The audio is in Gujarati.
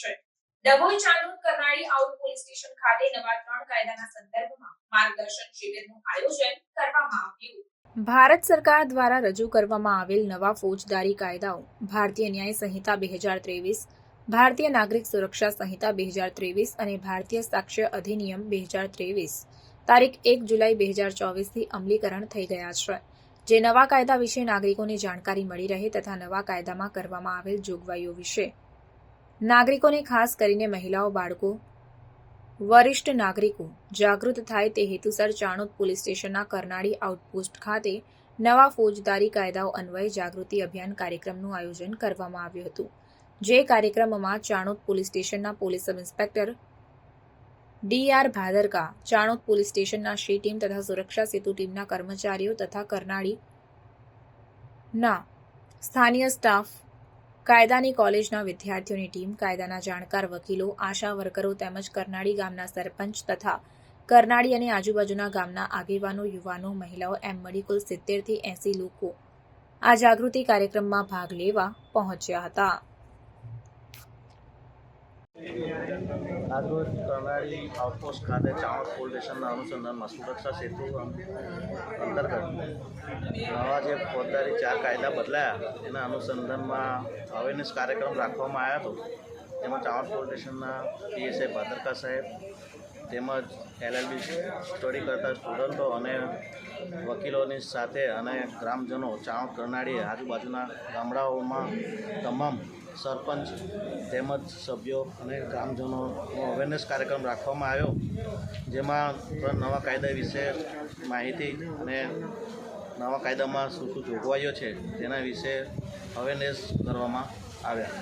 છે. Dabhoi Chandod Karnali out police station ખાતે નવા ત્રણ કાયદાના સંદર્ભમાં માર્ગદર્શન શિબિરનું આયોજન કરવામાં આવ્યું. ભારત સરકાર દ્વારા રજૂ કરવામાં આવેલ નવા ફોજદારી કાયદાઓ, ભારતીય ન્યાય સંહિતા બે હજાર ત્રેવીસ, ભારતીય નાગરિક સુરક્ષા સંહિતા બે હજાર ત્રેવીસ અને ભારતીય સાક્ષ્ય અધિનિયમ બે હજાર ત્રેવીસ તારીખ એક જુલાઈ બે હજાર ચોવીસથી અમલીકરણ થઈ ગયા છે. જે નવા કાયદા વિશે નાગરિકોને જાણકારી મળી રહે તથા નવા કાયદામાં કરવામાં આવેલ જોગવાઈઓ વિશે. નાગરિકોને ખાસ કરીને મહિલાઓ, બાળકો, વરિષ્ઠ નાગરિકો જાગૃત થાય તે હેતુસર ચાણોદ પોલીસ સ્ટેશનના કરનાળી આઉટપોસ્ટ ખાતે નવા ફોજદારી કાયદાઓ અન્વયે જાગૃતિ અભિયાન કાર્યક્રમનું આયોજન કરવામાં આવ્યું હતું. જે કાર્યક્રમમાં ચાણોદ પોલીસ સ્ટેશનના police sub inspector D R Bhadarka, Chanod police સ્ટેશનના શી ટીમ તથા સુરક્ષા સેતુ ટીમના કર્મચારીઓ તથા કરનાળી ના સ્થાનીય સ્ટાફ, કાયદાની કોલેજના વિદ્યાર્થીઓની ટીમ, કાયદાના જાણકાર, વકીલો, આશા વર્કરો તેમજ કરનાળી ગામના સરપંચ તથા કરનાળી અને આજુબાજુના ગામના આગેવાનો, યુવાનો, મહિલાઓ એમ મળી કુલ સિત્તેરથી એંસી લોકો આ જાગૃતિ કાર્યક્રમમાં ભાગ લેવા પહોંચ્યા હતા. આજરોજ કરનાળી આઉટપોસ્ટ ખાતે પોલીસ સ્ટેશનના અનુસંધાનમાં સુરક્ષા સેતુ અંતર્ગત નવા જે ફોજદારી ચાર કાયદા બદલાયા, એના અનુસંધાનમાં અવેરનેસ કાર્યક્રમ રાખવામાં આવ્યો હતો. તેમાં પોલીસ સ્ટેશનના પીએસઆઈ ભાદરકા સાહેબ તેમજ એલએલબી સ્ટડી કરતા સ્ટુડન્ટો અને વકીલોની સાથે અને ગ્રામજનો ચાવણ કરનાળી આજુબાજુના ગામડાઓમાં તમામ સરપંચ તેમજ સભ્યો અને ગ્રામજનોનો અવેરનેસ કાર્યક્રમ રાખવામાં આવ્યો, જેમાં નવા કાયદા વિશે માહિતી અને નવા કાયદામાં શું શું જોગવાઈઓ છે તેના વિશે અવેરનેસ કરવામાં આવ્યા.